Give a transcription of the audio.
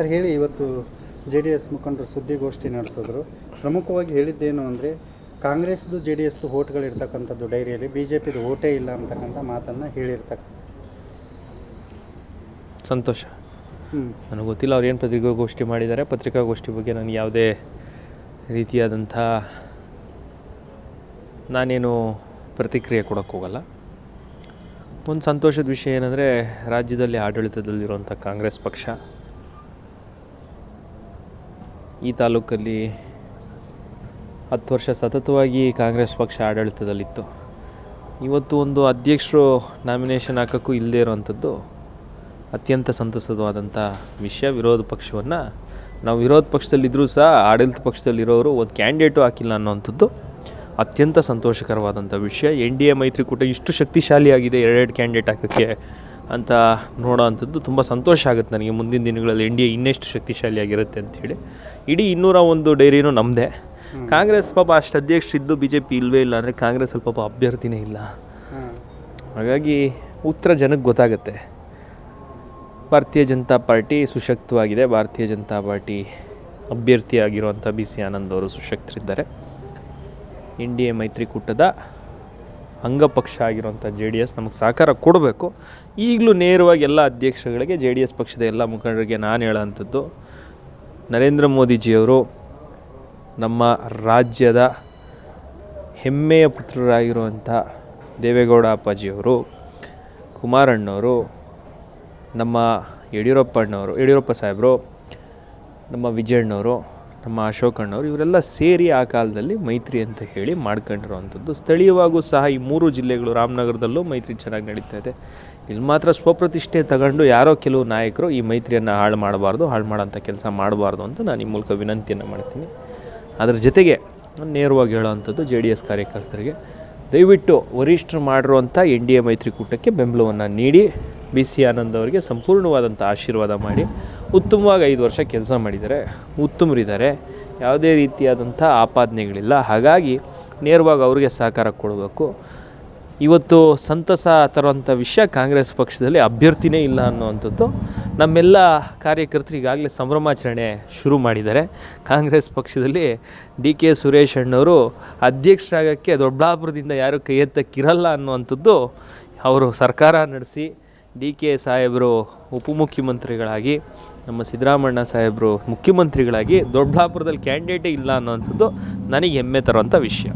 Sir ಹೇಳಿ ಇವತ್ತು J D S ಮುಖಂಡರು ಸುದ್ದಿಗೋಷ್ಠಿ ನಡೆಸಿದ್ರು. ಪ್ರಮುಖವಾಗಿ ಹೇಳಿದ್ದೇನು ಅಂದರೆ ಕಾಂಗ್ರೆಸ್ದು ಜೆ ಡಿ ಎಸ್ದು ಓಟ್ಗಳಿರ್ತಕ್ಕಂಥದ್ದು ಡೈರಿಯಲ್ಲಿ ಬಿ ಜೆ ಪಿದು ಓಟೇ ಇಲ್ಲ ಅಂತಕ್ಕಂಥ ಮಾತನ್ನು ಹೇಳಿರ್ತಕ್ಕ ಸಂತೋಷ. ಹ್ಞೂ ನನಗೆ ಗೊತ್ತಿಲ್ಲ ಅವ್ರು ಏನು ಪತ್ರಿಕಾಗೋಷ್ಠಿ ಮಾಡಿದ್ದಾರೆ. ಪತ್ರಿಕಾಗೋಷ್ಠಿ ಬಗ್ಗೆ ನನಗೆ ಯಾವುದೇ ರೀತಿಯಾದಂಥ ನಾನೇನು ಪ್ರತಿಕ್ರಿಯೆ ಕೊಡೋಕ್ಕೋಗಲ್ಲ ಒಂದು ಸಂತೋಷದ ವಿಷಯ ಏನಂದರೆ ರಾಜ್ಯದಲ್ಲಿ ಆಡಳಿತದಲ್ಲಿರುವಂಥ ಕಾಂಗ್ರೆಸ್ ಪಕ್ಷ ಈ ತಾಲೂಕಲ್ಲಿ ಹತ್ತು ವರ್ಷ ಸತತವಾಗಿ ಕಾಂಗ್ರೆಸ್ ಪಕ್ಷ ಆಡಳಿತದಲ್ಲಿತ್ತು. ಇವತ್ತು ಒಂದು ಅಧ್ಯಕ್ಷರು ನಾಮಿನೇಷನ್ ಹಾಕೋಕ್ಕೂ ಇಲ್ಲದೇ ಇರುವಂಥದ್ದು ಅತ್ಯಂತ ಸಂತಸದವಾದಂಥ ವಿಷಯ. ವಿರೋಧ ಪಕ್ಷವನ್ನು ನಾವು ವಿರೋಧ ಪಕ್ಷದಲ್ಲಿದ್ದರೂ ಸಹ ಆಡಳಿತ ಪಕ್ಷದಲ್ಲಿರೋರು ಒಂದು ಕ್ಯಾಂಡಿಡೇಟು ಹಾಕಿಲ್ಲ ಅನ್ನೋವಂಥದ್ದು ಅತ್ಯಂತ ಸಂತೋಷಕರವಾದಂಥ ವಿಷಯ. ಎನ್ ಡಿ ಎ ಮೈತ್ರಿಕೂಟ ಇಷ್ಟು ಶಕ್ತಿಶಾಲಿಯಾಗಿದೆ, ಎರಡೆರಡು ಕ್ಯಾಂಡಿಡೇಟ್ ಹಾಕೋಕ್ಕೆ ಅಂತ ನೋಡೋವಂಥದ್ದು ತುಂಬ ಸಂತೋಷ ಆಗುತ್ತೆ ನನಗೆ ಮುಂದಿನ ದಿನಗಳಲ್ಲಿ ಎನ್ ಡಿ ಎ ಇನ್ನೆಷ್ಟು ಶಕ್ತಿಶಾಲಿಯಾಗಿರುತ್ತೆ ಅಂಥೇಳಿ ಇಡೀ ಇನ್ನೂರ ಒಂದು ಡೈರಿನೂ ನಮ್ಮದೇ ಕಾಂಗ್ರೆಸ್ ಪಾಪ ಅಷ್ಟು ಅಧ್ಯಕ್ಷರಿದ್ದು ಬಿ ಜೆ ಪಿ ಇಲ್ಲವೇ ಇಲ್ಲ ಅಂದರೆ ಕಾಂಗ್ರೆಸ್ಸಲ್ಲಿ ಪಾಪ ಅಭ್ಯರ್ಥಿನೇ ಇಲ್ಲ. ಹಾಗಾಗಿ ಉತ್ತರ ಜನಕ್ಕೆ ಗೊತ್ತಾಗುತ್ತೆ. ಭಾರತೀಯ ಜನತಾ ಪಾರ್ಟಿ ಸುಶಕ್ತವಾಗಿದೆ. ಭಾರತೀಯ ಜನತಾ ಪಾರ್ಟಿ ಅಭ್ಯರ್ಥಿಯಾಗಿರುವಂಥ ಬಿ ಸಿ ಆನಂದ್ ಅವರು ಸುಶಕ್ತರಿದ್ದಾರೆ. ಎನ್ ಡಿ ಎ ಮೈತ್ರಿಕೂಟದ ಅಂಗಪಕ್ಷ ಆಗಿರುವಂಥ ಜೆ ಡಿ ಎಸ್ ನಮಗೆ ಸಹಕಾರ ಕೊಡಬೇಕು. ಈಗಲೂ ನೇರವಾಗಿ ಎಲ್ಲ ಅಧ್ಯಕ್ಷಗಳಿಗೆ ಜೆ ಡಿ ಎಸ್ ಪಕ್ಷದ ಎಲ್ಲ ಮುಖಂಡರಿಗೆ ನಾನು ಹೇಳೋವಂಥದ್ದು, ನರೇಂದ್ರ ಮೋದಿಜಿಯವರು ನಮ್ಮ ರಾಜ್ಯದ ಹೆಮ್ಮೆಯ ಪುತ್ರರಾಗಿರುವಂಥ ದೇವೇಗೌಡ ಅಪ್ಪಾಜಿಯವರು, ಕುಮಾರಣ್ಣವರು, ನಮ್ಮ ಯಡಿಯೂರಪ್ಪಣ್ಣವರು, ಯಡಿಯೂರಪ್ಪ ಸಾಹೇಬರು, ನಮ್ಮ ವಿಜಯಣ್ಣವರು ನಮ್ಮ ಅಶೋಕಣ್ಣವರು ಇವರೆಲ್ಲ ಸೇರಿ ಆ ಕಾಲದಲ್ಲಿ ಮೈತ್ರಿ ಅಂತ ಹೇಳಿ ಮಾಡ್ಕೊಂಡಿರುವಂಥದ್ದು ಸ್ಥಳೀಯವಾಗೂ ಸಹ ಈ ಮೂರು ಜಿಲ್ಲೆಗಳು ರಾಮನಗರದಲ್ಲೂ ಮೈತ್ರಿ ಚೆನ್ನಾಗಿ ನಡೀತಾ ಇದೆ. ಇಲ್ಲಿ ಮಾತ್ರ ಸ್ವಪ್ರತಿಷ್ಠೆ ತಗೊಂಡು ಯಾರೋ ಕೆಲವು ನಾಯಕರು ಈ ಮೈತ್ರಿಯನ್ನು ಹಾಳು ಮಾಡಬಾರ್ದು, ಹಾಳು ಮಾಡೋಂಥ ಕೆಲಸ ಮಾಡಬಾರ್ದು ಅಂತ ನಾನು ಈ ಮೂಲಕ ವಿನಂತಿಯನ್ನು ಮಾಡ್ತೀನಿ. ಅದರ ಜೊತೆಗೆ ನೇರವಾಗಿ ಹೇಳೋವಂಥದ್ದು ಜೆ ಡಿ ಎಸ್ ಕಾರ್ಯಕರ್ತರಿಗೆ, ದಯವಿಟ್ಟು ವರಿಷ್ಠರು ಮಾಡಿರುವಂಥ ಎನ್ ಡಿ ಎ ಮೈತ್ರಿಕೂಟಕ್ಕೆ ಬೆಂಬಲವನ್ನು ನೀಡಿ, ಬಿ ಸಿ ಆನಂದ್ ಅವರಿಗೆ ಸಂಪೂರ್ಣವಾದಂಥ ಆಶೀರ್ವಾದ ಮಾಡಿ ಉತ್ತಮವಾಗಿ ಐದು ವರ್ಷ ಕೆಲಸ ಮಾಡಿದ್ದಾರೆ, ಉತ್ತಮರಿದ್ದಾರೆ, ಯಾವುದೇ ರೀತಿಯಾದಂಥ ಆಪಾದನೆಗಳಿಲ್ಲ. ಹಾಗಾಗಿ ನೇರವಾಗಿ ಅವ್ರಿಗೆ ಸಹಕಾರ ಕೊಡಬೇಕು. ಇವತ್ತು ಸಂತಸ ತರುವಂಥ ವಿಷಯ ಕಾಂಗ್ರೆಸ್ ಪಕ್ಷದಲ್ಲಿ ಅಭ್ಯರ್ಥಿನೇ ಇಲ್ಲ ಅನ್ನುವಂಥದ್ದು ನಮ್ಮೆಲ್ಲ ಕಾರ್ಯಕರ್ತರು ಈಗಾಗಲೇ ಸಂಭ್ರಮಾಚರಣೆ ಶುರು ಮಾಡಿದ್ದಾರೆ. ಕಾಂಗ್ರೆಸ್ ಪಕ್ಷದಲ್ಲಿ ಡಿ ಕೆ ಸುರೇಶ್ ಅಣ್ಣವರು ಅಧ್ಯಕ್ಷರಾಗೋಕ್ಕೆ ದೊಡ್ಡಾಪುರದಿಂದ ಯಾರೂ ಕೈ ಎತ್ತಕ್ಕಿರಲ್ಲ ಅನ್ನುವಂಥದ್ದು ಅವರು ಸರ್ಕಾರ ನಡೆಸಿ ಡಿ ಕೆ ಸಾಹೇಬರು ಉಪಮುಖ್ಯಮಂತ್ರಿಗಳಾಗಿ, ನಮ್ಮ ಸಿದ್ದರಾಮಣ್ಣ ಸಾಹೇಬರು ಮುಖ್ಯಮಂತ್ರಿಗಳಾಗಿ ದೊಡ್ಡಬಳ್ಳಾಪುರದಲ್ಲಿ ಕ್ಯಾಂಡಿಡೇಟೇ ಇಲ್ಲ ಅನ್ನೋವಂಥದ್ದು ನನಗೆ ಹೆಮ್ಮೆ ತರುವಂಥ ವಿಷಯ.